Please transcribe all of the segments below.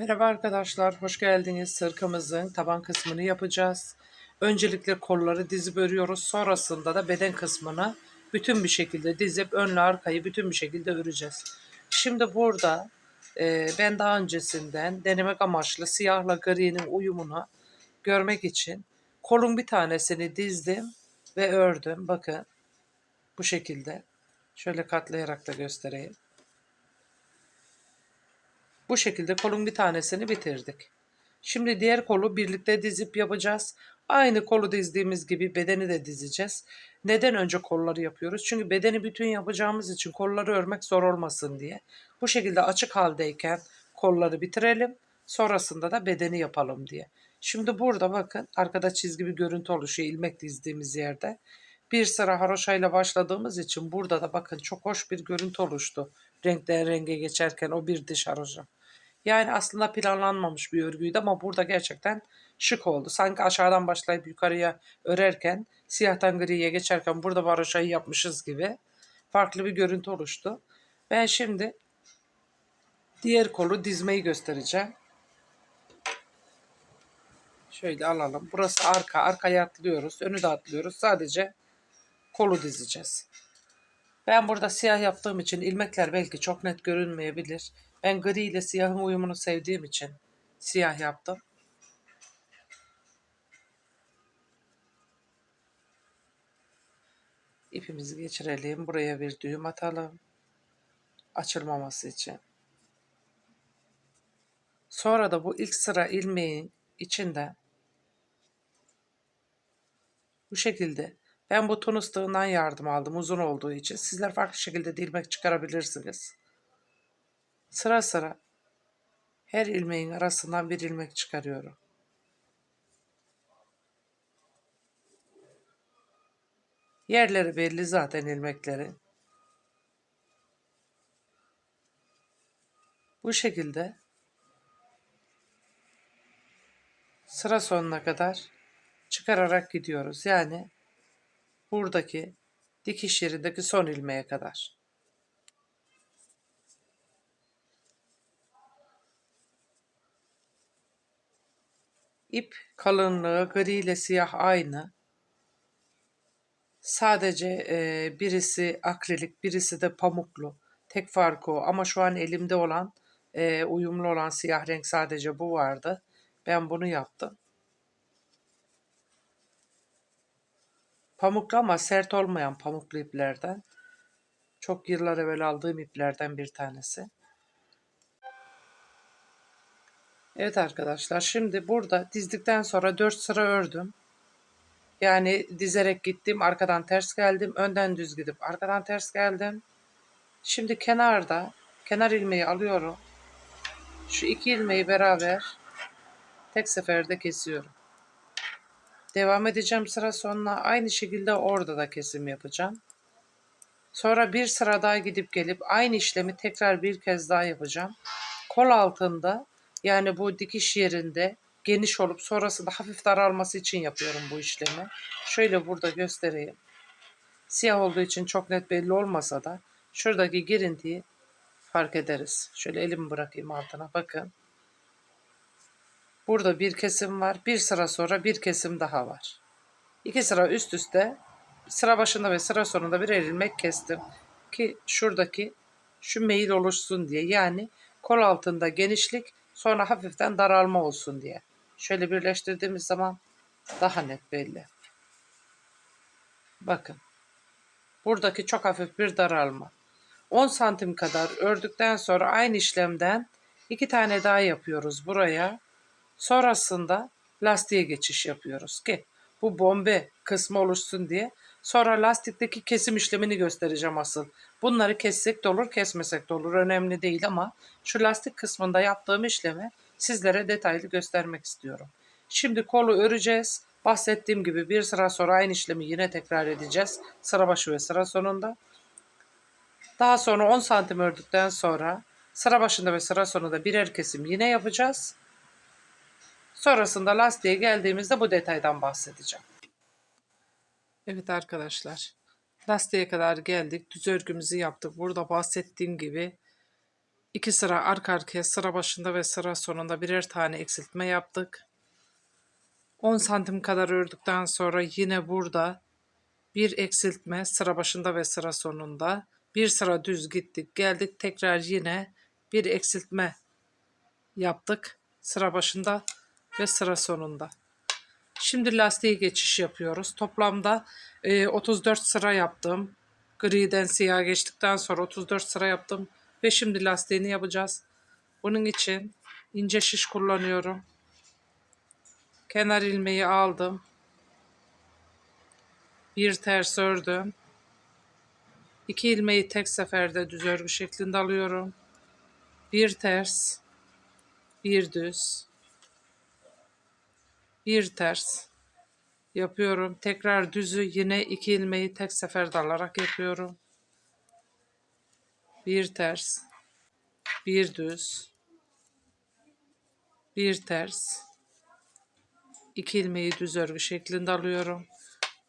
Merhaba arkadaşlar, hoş geldiniz. Sırkımızın taban kısmını yapacağız. Öncelikle kolları dizip örüyoruz. Sonrasında da beden kısmını bütün bir şekilde dizip önle arkayı bütün bir şekilde öreceğiz. Şimdi burada e, ben daha öncesinden denemek amaçlı siyahla gri'nin uyumunu görmek için kolun bir tanesini dizdim ve ördüm. Bakın bu şekilde. Şöyle katlayarak da göstereyim. Bu şekilde kolun bir tanesini bitirdik. Şimdi diğer kolu birlikte dizip yapacağız. Aynı kolu dizdiğimiz gibi bedeni de dizeceğiz. Neden önce kolları yapıyoruz? Çünkü bedeni bütün yapacağımız için kolları örmek zor olmasın diye. Bu şekilde açık haldeyken kolları bitirelim. Sonrasında da bedeni yapalım diye. Şimdi burada bakın arkada çizgi bir görüntü oluşuyor ilmek dizdiğimiz yerde. Bir sıra haroşayla başladığımız için burada da bakın çok hoş bir görüntü oluştu. Renkten renge geçerken o bir diş haroşa. Yani aslında planlanmamış bir örgüydü ama burada gerçekten şık oldu. Sanki aşağıdan başlayıp yukarıya örerken siyahtan griye geçerken burada varoşayı yapmışız gibi farklı bir görüntü oluştu. Ben şimdi diğer kolu dizmeyi göstereceğim. Şöyle alalım. Burası arka. Arkaya atlıyoruz. Önü de atlıyoruz. Sadece kolu dizeceğiz. Ben burada siyah yaptığım için ilmekler belki çok net görünmeyebilir. Ben gri ile siyahın uyumunu sevdiğim için siyah yaptım. İpimizi geçirelim. Buraya bir düğüm atalım. Açılmaması için. Sonra da bu ilk sıra ilmeğin içinde bu şekilde ben bu ton ıstığından yardım aldım uzun olduğu için. Sizler farklı şekilde de ilmek çıkarabilirsiniz. Sıra sıra her ilmeğin arasından bir ilmek çıkarıyorum. Yerleri belli zaten ilmeklerin. Bu şekilde sıra sonuna kadar çıkararak gidiyoruz. Yani buradaki dikiş yerindeki son ilmeğe kadar. İp kalınlığı gri ile siyah aynı. Sadece e, birisi akrilik, birisi de pamuklu. Tek farkı o. Ama şu an elimde olan, e, uyumlu olan siyah renk sadece bu vardı. Ben bunu yaptım. Pamuklu ama sert olmayan pamuklu iplerden. Çok yıllar evvel aldığım iplerden bir tanesi. Evet arkadaşlar şimdi burada dizdikten sonra 4 sıra ördüm. Yani dizerek gittim arkadan ters geldim önden düz gidip arkadan ters geldim. Şimdi kenarda kenar ilmeği alıyorum. Şu iki ilmeği beraber tek seferde kesiyorum. Devam edeceğim sıra sonuna. Aynı şekilde orada da kesim yapacağım. Sonra bir sıra daha gidip gelip aynı işlemi tekrar bir kez daha yapacağım. Kol altında yani bu dikiş yerinde geniş olup sonrasında hafif daralması için yapıyorum bu işlemi. Şöyle burada göstereyim. Siyah olduğu için çok net belli olmasa da şuradaki girintiyi fark ederiz. Şöyle elimi bırakayım altına bakın. Burada bir kesim var. Bir sıra sonra bir kesim daha var. İki sıra üst üste sıra başında ve sıra sonunda bir ilmek kestim. Ki şuradaki şu meyil oluşsun diye. Yani kol altında genişlik sonra hafiften daralma olsun diye. Şöyle birleştirdiğimiz zaman daha net belli. Bakın. Buradaki çok hafif bir daralma. 10 santim kadar ördükten sonra aynı işlemden iki tane daha yapıyoruz buraya. Sonrasında lastiğe geçiş yapıyoruz ki bu bombe kısmı oluşsun diye. Sonra lastikteki kesim işlemini göstereceğim asıl. Bunları kessek de olur, kesmesek de olur. Önemli değil ama şu lastik kısmında yaptığım işlemi sizlere detaylı göstermek istiyorum. Şimdi kolu öreceğiz. Bahsettiğim gibi bir sıra sonra aynı işlemi yine tekrar edeceğiz. Sıra başı ve sıra sonunda. Daha sonra 10 santim ördükten sonra sıra başında ve sıra sonunda birer kesim yine yapacağız. Sonrasında lastiğe geldiğimizde bu detaydan bahsedeceğim. Evet arkadaşlar. Lastiğe kadar geldik. Düz örgümüzü yaptık. Burada bahsettiğim gibi İki sıra arka arkaya sıra başında ve sıra sonunda birer tane eksiltme yaptık. 10 santim kadar ördükten sonra yine burada bir eksiltme sıra başında ve sıra sonunda bir sıra düz gittik geldik tekrar yine bir eksiltme yaptık sıra başında ve sıra sonunda. Şimdi lastiğe geçiş yapıyoruz. Toplamda e, 34 sıra yaptım. Griden siyah geçtikten sonra 34 sıra yaptım ve şimdi lastiğini yapacağız. Bunun için ince şiş kullanıyorum. Kenar ilmeği aldım. Bir ters ördüm. İki ilmeği tek seferde düz örgü şeklinde alıyorum. Bir ters, bir düz, bir ters yapıyorum. Tekrar düzü yine iki ilmeği tek seferde alarak yapıyorum. Bir ters, bir düz, bir ters, iki ilmeği düz örgü şeklinde alıyorum.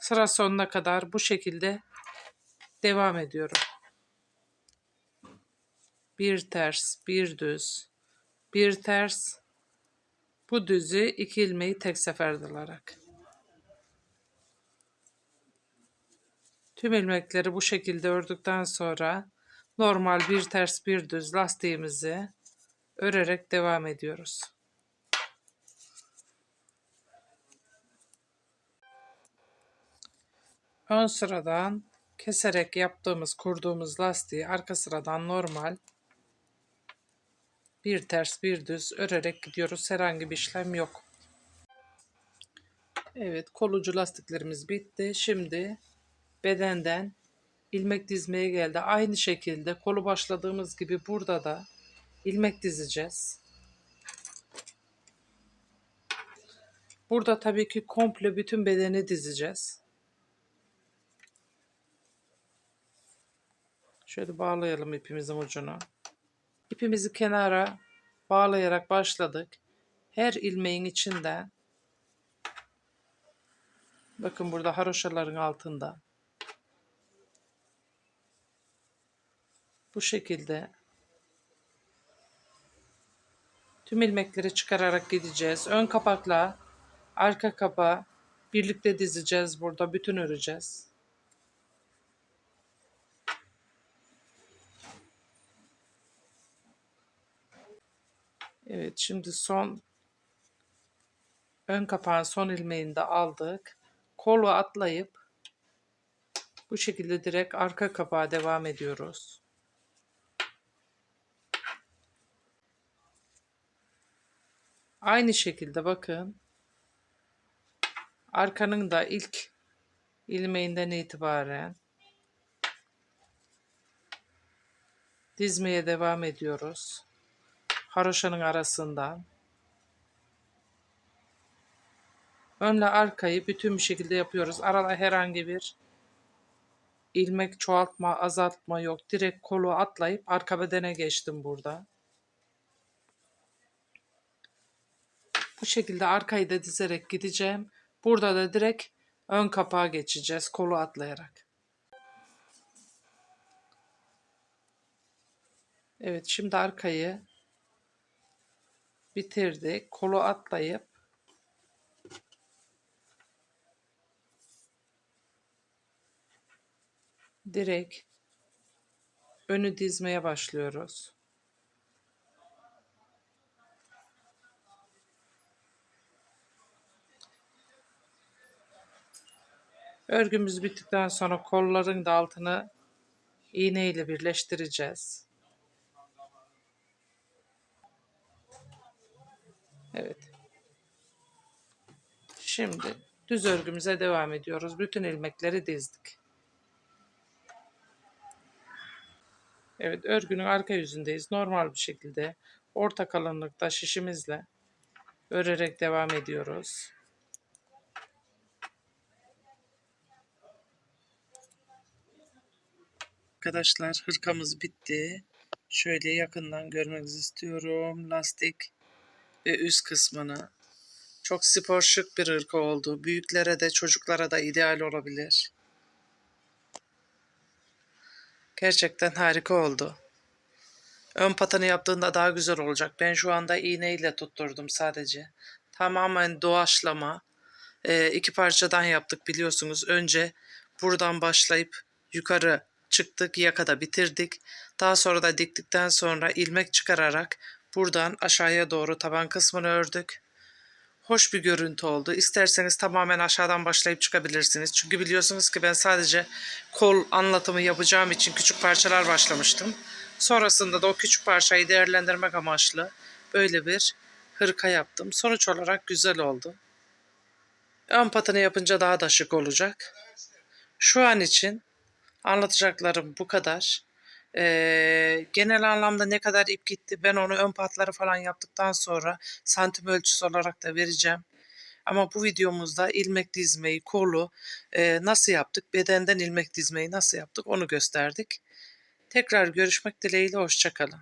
Sıra sonuna kadar bu şekilde devam ediyorum. Bir ters, bir düz, bir ters. Bu düzü iki ilmeği tek seferde alarak. Tüm ilmekleri bu şekilde ördükten sonra normal bir ters bir düz lastiğimizi örerek devam ediyoruz. Ön sıradan keserek yaptığımız kurduğumuz lastiği arka sıradan normal bir ters bir düz örerek gidiyoruz. Herhangi bir işlem yok. Evet kolucu lastiklerimiz bitti. Şimdi bedenden ilmek dizmeye geldi. Aynı şekilde kolu başladığımız gibi burada da ilmek dizeceğiz. Burada tabii ki komple bütün bedeni dizeceğiz. Şöyle bağlayalım ipimizin ucunu. İpimizi kenara bağlayarak başladık. Her ilmeğin içinden bakın burada haroşaların altında bu şekilde tüm ilmekleri çıkararak gideceğiz. Ön kapakla arka kapağı birlikte dizeceğiz burada. Bütün öreceğiz. Evet şimdi son ön kapağın son ilmeğini de aldık. Kolu atlayıp bu şekilde direkt arka kapağa devam ediyoruz. Aynı şekilde bakın. Arkanın da ilk ilmeğinden itibaren dizmeye devam ediyoruz. Haroşanın arasından. Önle arkayı bütün bir şekilde yapıyoruz. Arada herhangi bir ilmek çoğaltma, azaltma yok. Direkt kolu atlayıp arka bedene geçtim burada. Bu şekilde arkayı da dizerek gideceğim. Burada da direkt ön kapağa geçeceğiz kolu atlayarak. Evet şimdi arkayı bitirdik. Kolu atlayıp direkt önü dizmeye başlıyoruz. Örgümüz bittikten sonra kolların da altını iğne ile birleştireceğiz. Evet. Şimdi düz örgümüze devam ediyoruz. Bütün ilmekleri dizdik. Evet örgünün arka yüzündeyiz. Normal bir şekilde orta kalınlıkta şişimizle örerek devam ediyoruz. Arkadaşlar hırkamız bitti. Şöyle yakından görmenizi istiyorum. Lastik ve üst kısmını. Çok spor şık bir hırka oldu. Büyüklere de çocuklara da ideal olabilir. Gerçekten harika oldu. Ön patanı yaptığında daha güzel olacak. Ben şu anda iğneyle tutturdum sadece. Tamamen doğaçlama. Ee, iki parçadan yaptık biliyorsunuz. Önce buradan başlayıp yukarı çıktık, yakada bitirdik. Daha sonra da diktikten sonra ilmek çıkararak buradan aşağıya doğru taban kısmını ördük. Hoş bir görüntü oldu. İsterseniz tamamen aşağıdan başlayıp çıkabilirsiniz. Çünkü biliyorsunuz ki ben sadece kol anlatımı yapacağım için küçük parçalar başlamıştım. Sonrasında da o küçük parçayı değerlendirmek amaçlı böyle bir hırka yaptım. Sonuç olarak güzel oldu. Ön patını yapınca daha da şık olacak. Şu an için anlatacaklarım bu kadar. Ee, genel anlamda ne kadar ip gitti ben onu ön patları falan yaptıktan sonra santim ölçüsü olarak da vereceğim. Ama bu videomuzda ilmek dizmeyi, kolu e, nasıl yaptık, bedenden ilmek dizmeyi nasıl yaptık onu gösterdik. Tekrar görüşmek dileğiyle hoşçakalın.